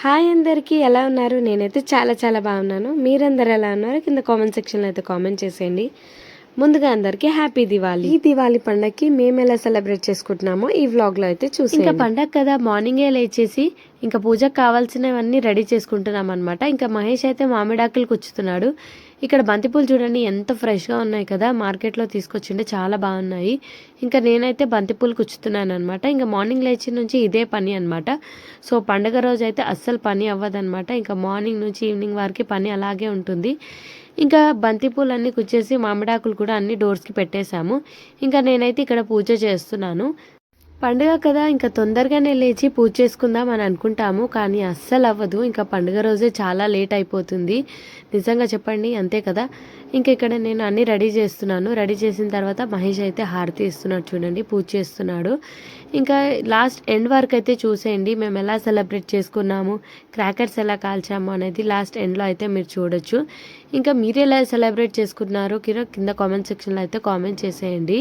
Hi అందరికీ ఎలా ఉన్నారు? నేనైతే చాలా చాలా బాగున్నాను. మీరందరూ ఎలా ఉన్నారు? కింద కామెంట్ సెక్షన్లో అయితే కామెంట్ చేసేయండి. ముందుగా అందరికీ హ్యాపీ దివాళీ. ఈ దివాళీ పండగకి మేము ఎలా సెలబ్రేట్ చేసుకుంటున్నామో ఈ వ్లాగ్లో అయితే చూసి ఇంకా పండగ కదా మార్నింగే లేచేసి ఇంకా పూజకు కావాల్సినవన్నీ రెడీ చేసుకుంటున్నాం అనమాట ఇంకా మహేష్ అయితే మామిడాకులు కుచ్చుతున్నాడు ఇక్కడ బంతిపూలు చూడండి ఎంత ఫ్రెష్గా ఉన్నాయి కదా. మార్కెట్లో తీసుకొచ్చిండే చాలా బాగున్నాయి. ఇంకా నేనైతే బంతిపూలు కుచ్చుతున్నాను అనమాట ఇంకా మార్నింగ్ లేచి నుంచి ఇదే పని అనమాట సో పండగ రోజు అయితే అస్సలు పని అవ్వదనమాట ఇంకా మార్నింగ్ నుంచి ఈవినింగ్ వరకు పని అలాగే ఉంటుంది. ఇంకా బంతిపూలు అన్నీ కుచ్చేసి మామిడాకులు కూడా అన్ని డోర్స్కి పెట్టేశాము. ఇంకా నేనైతే ఇక్కడ పూజ చేస్తున్నాను. పండుగ కదా ఇంకా తొందరగానే లేచి పూజ చేసుకుందాం అని అనుకుంటాము కానీ అస్సలు అవ్వదు. ఇంకా పండుగ రోజే చాలా లేట్ అయిపోతుంది. నిజంగా చెప్పండి అంతే కదా? ఇంకా ఇక్కడ నేను అన్నీ రెడీ చేస్తున్నాను. రెడీ చేసిన తర్వాత మహేష్ అయితే హారతి ఇస్తున్నాడు చూడండి పూజ చేస్తున్నాడు. ఇంకా లాస్ట్ ఎండ్ వరకు అయితే చూసేయండి మేము ఎలా సెలబ్రేట్ చేసుకున్నాము క్రాకర్స్ ఎలా కాల్చాము అనేది లాస్ట్ ఎండ్లో అయితే మీరు చూడొచ్చు. ఇంకా మీరు ఎలా సెలబ్రేట్ చేసుకున్నారు కింద కామెంట్ సెక్షన్లో అయితే కామెంట్ చేసేయండి.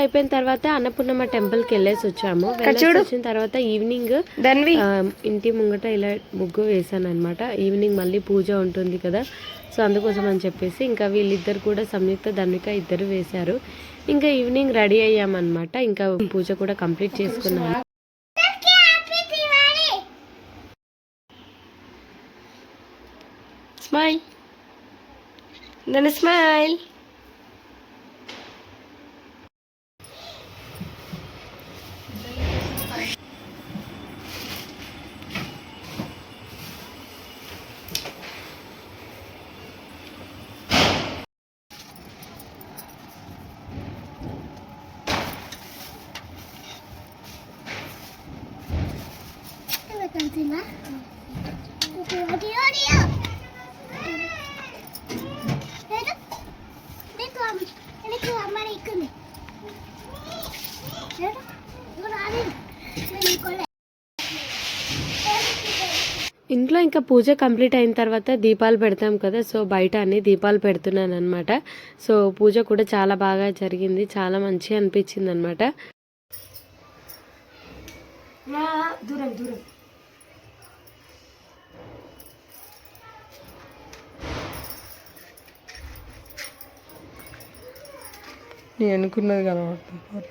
అయిపోయిన తర్వాత అన్నపూర్ణమ్మ టెంపుల్కి వెళ్ళేసి వచ్చాము. వచ్చిన తర్వాత ఈవినింగ్ ఇంటి ముంగట ఇలా ముగ్గు వేసాను అనమాట ఈవినింగ్ మళ్ళీ పూజ ఉంటుంది కదా. సో అందుకోసం అని చెప్పేసి ఇంకా వీళ్ళిద్దరు కూడా సంయుక్త ధన్విక ఇద్దరు వేశారు. ఇంకా ఈవినింగ్ రెడీ అయ్యామన్నమాట. ఇంకా పూజ కూడా కంప్లీట్ చేసుకున్నాను స్మైల్ దాని స్మైల్ ఇంట్లో ఇంకా పూజ కంప్లీట్ అయిన తర్వాత దీపాలు పెడతాం కదా సో బయట అన్ని దీపాలు పెడుతున్నాను అనమాట సో పూజ కూడా చాలా బాగా జరిగింది చాలా మంచిగా అనిపించింది అనమాట దూరం దూరం. నేను అనుకున్నది కనబడుతుంది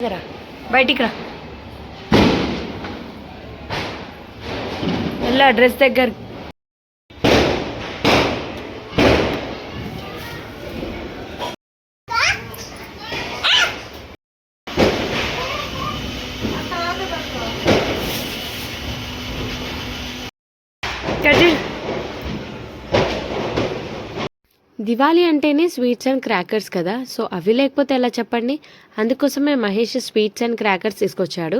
రా. బయటికి రా వెళ్ళి అడ్రస్ దగ్గర దివాళీ అంటేనే స్వీట్స్ అండ్ క్రాకర్స్ కదా. సో అవి లేకపోతే ఎలా చెప్పండి? అందుకోసమే మహేష్ స్వీట్స్ అండ్ క్రాకర్స్ తీసుకొచ్చాడు.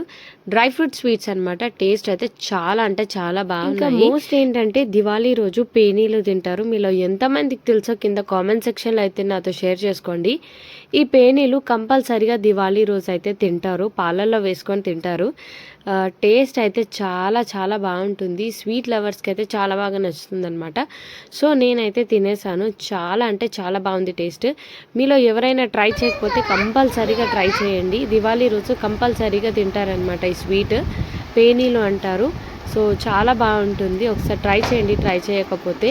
డ్రై ఫ్రూట్ స్వీట్స్ అన్నమాట. టేస్ట్ అయితే చాలా అంటే చాలా బాగుంది మోస్ట్ ఏంటంటే దివాళీ రోజు పేనీలు తింటారు. మీలో ఎంతమందికి తెలుసో కింద కామెంట్ సెక్షన్లో అయితే నాతో షేర్ చేసుకోండి. ఈ పేనీలు కంపల్సరిగా దివాళీ రోజు అయితే తింటారు. పాలల్లో వేసుకొని తింటారు. టేస్ట్ అయితే చాలా చాలా బాగుంటుంది. స్వీట్ లవర్స్కి అయితే చాలా బాగా నచ్చుతుంది అనమాట సో నేనైతే తినేసాను. చాలా అంటే చాలా బాగుంది టేస్ట్. మీలో ఎవరైనా ట్రై చేయకపోతే కంపల్సరీగా ట్రై చేయండి. దివాళీ రోజు కంపల్సరీగా తింటారనమాట ఈ స్వీట్. పేనీలు అంటారు. సో చాలా బాగుంటుంది. ఒకసారి ట్రై చేయండి. ట్రై చేయకపోతే.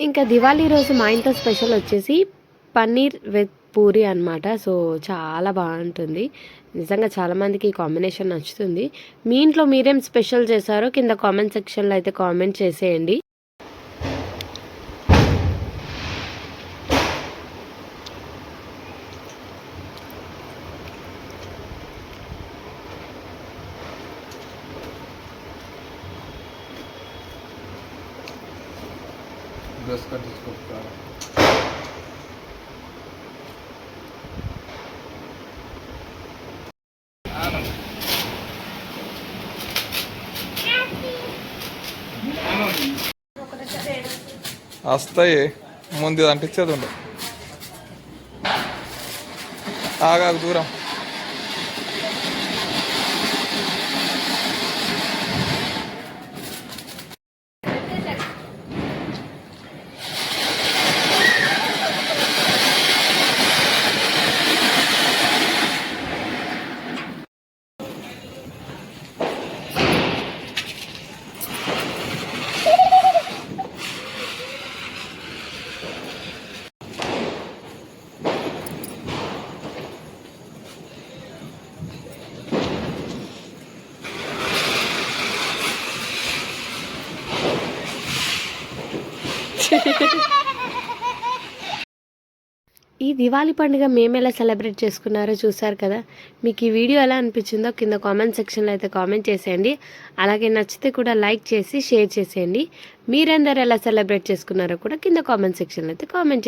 ఇంకా దివాళీ రోజు మా ఇంట్లో స్పెషల్ వచ్చేసి పన్నీర్ విత్ పూరి అన్నమాట. సో చాలా బాగుంటుంది. నిజంగా చాలామందికి ఈ కాంబినేషన్ నచ్చుతుంది. మీ ఇంట్లో మీరేం స్పెషల్ చేశారో కింద కామెంట్ సెక్షన్లో అయితే కామెంట్ చేసేయండి. డ్రెస్ కట్టించుకుంటున్నారు వస్తాయి. ముందు అంటించేది ఉండు. ఆగాకు దూరం. ఈ దివాళీ పండుగ మేము ఎలా సెలబ్రేట్ చేసుకున్నారో చూసారు కదా? మీకు ఈ వీడియో ఎలా అనిపించిందో కింద కామెంట్ సెక్షన్లో అయితే కామెంట్ చేసేయండి. అలాగే నచ్చితే కూడా లైక్ చేసి షేర్ చేసేయండి. మీరందరూ ఎలా సెలబ్రేట్ చేసుకున్నారో కూడా కింద కామెంట్ సెక్షన్లో అయితే కామెంట్